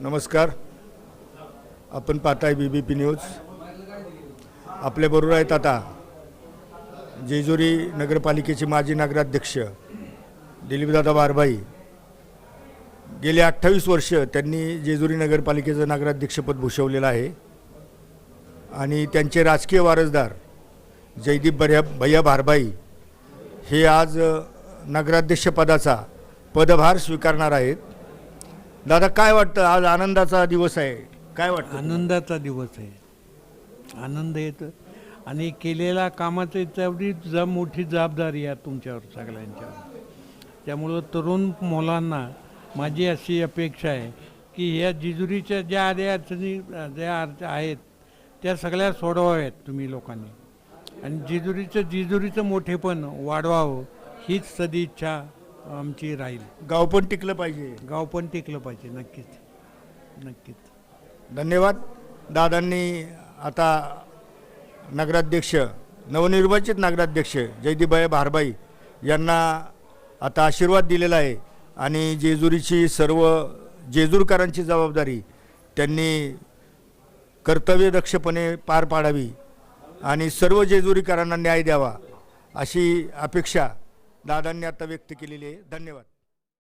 नमस्कार. आपण पाहताय बी बी पी न्यूज आपल्याबरोबर आहेत आता जेजुरी नगरपालिकेचे माजी नगराध्यक्ष दिलीपदादा बारभाई गेले अठ्ठावीस वर्ष त्यांनी जेजुरी नगरपालिकेचं नगराध्यक्षपद भूषवलेलं आहे. आणि त्यांचे राजकीय वारसदार जयदीप बऱ्या भैया भारभाई हे आज नगराध्यक्षपदाचा पदभार स्वीकारणार आहेत. दादा काय वाटतं? आज आनंदाचा दिवस आहे. काय वाटतं आनंदाचा दिवस आहे. आनंद येतो. आणि केलेल्या कामाची तेवढी ज मोठी जबाबदारी आहे तुमच्यावर सगळ्यांच्यावर. त्यामुळं तरुण मुलांना माझी अशी अपेक्षा आहे की ह्या जिजुरीच्या ज्या आड्या अडचणी ज्या अड- आहेत त्या सगळ्या सोडवाव्यात तुम्ही लोकांनी. आणि जिजुरीचं जिजुरीचं मोठेपण वाढवावं हीच सदिच्छा आमची राहील. गाव पण टिकलं पाहिजे. गाव पण टिकलं पाहिजे नक्कीच. नक्कीच. धन्यवाद. दादांनी आता नगराध्यक्ष नवनिर्वाचित नगराध्यक्ष जयदीबाई भारबाई यांना आता आशीर्वाद दिलेला आहे आणि जेजुरीची सर्व जेजूरकरांची जबाबदारी त्यांनी कर्तव्यदक्षपणे पार पाडावी आणि सर्व जेजुरीकरांना न्याय द्यावा अशी अपेक्षा दादांनी आता व्यक्त केलेली आहे. धन्यवाद.